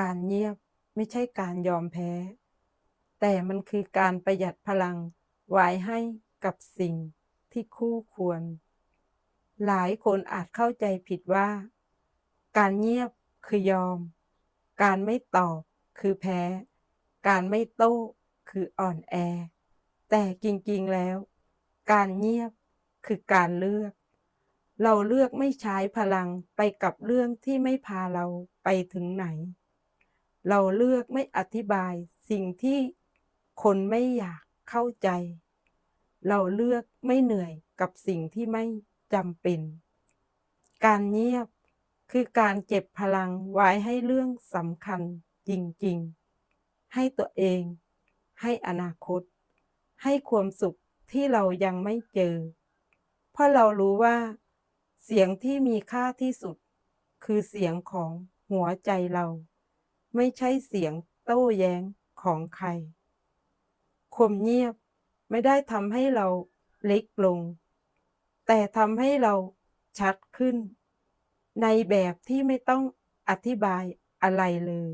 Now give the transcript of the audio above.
การเงียบไม่ใช่การยอมแพ้ แต่มันคือการประหยัดพลังไว้ให้กับสิ่งที่คู่ควร หลายคนอาจเข้าใจผิดว่า การเงียบคือยอม การไม่ตอบคือแพ้ การไม่โต้คืออ่อนแอ แต่จริงๆแล้ว การเงียบคือการเลือก เราเลือกไม่ใช้พลังไปกับเรื่องที่ไม่พาเราไปถึงไหน เราเลือกไม่อธิบายสิ่งที่คนไม่อยากเข้าใจ เราเลือกไม่เหนื่อยกับสิ่งที่ไม่จำเป็น การเงียบคือการเก็บพลังไว้ให้เรื่องสำคัญจริงๆ ให้ตัวเอง ให้อนาคต ให้ความสุขที่เรายังไม่เจอ เพราะเรารู้ว่า เสียงที่มีค่าที่สุด คือเสียงของหัวใจเรา ไม่ใช่เสียงโต้แย้งของใครความเงียบไม่ได้ทำให้เราเล็กลง แต่ทำให้เราชัดขึ้น ในแบบที่ไม่ต้องอธิบายอะไรเลย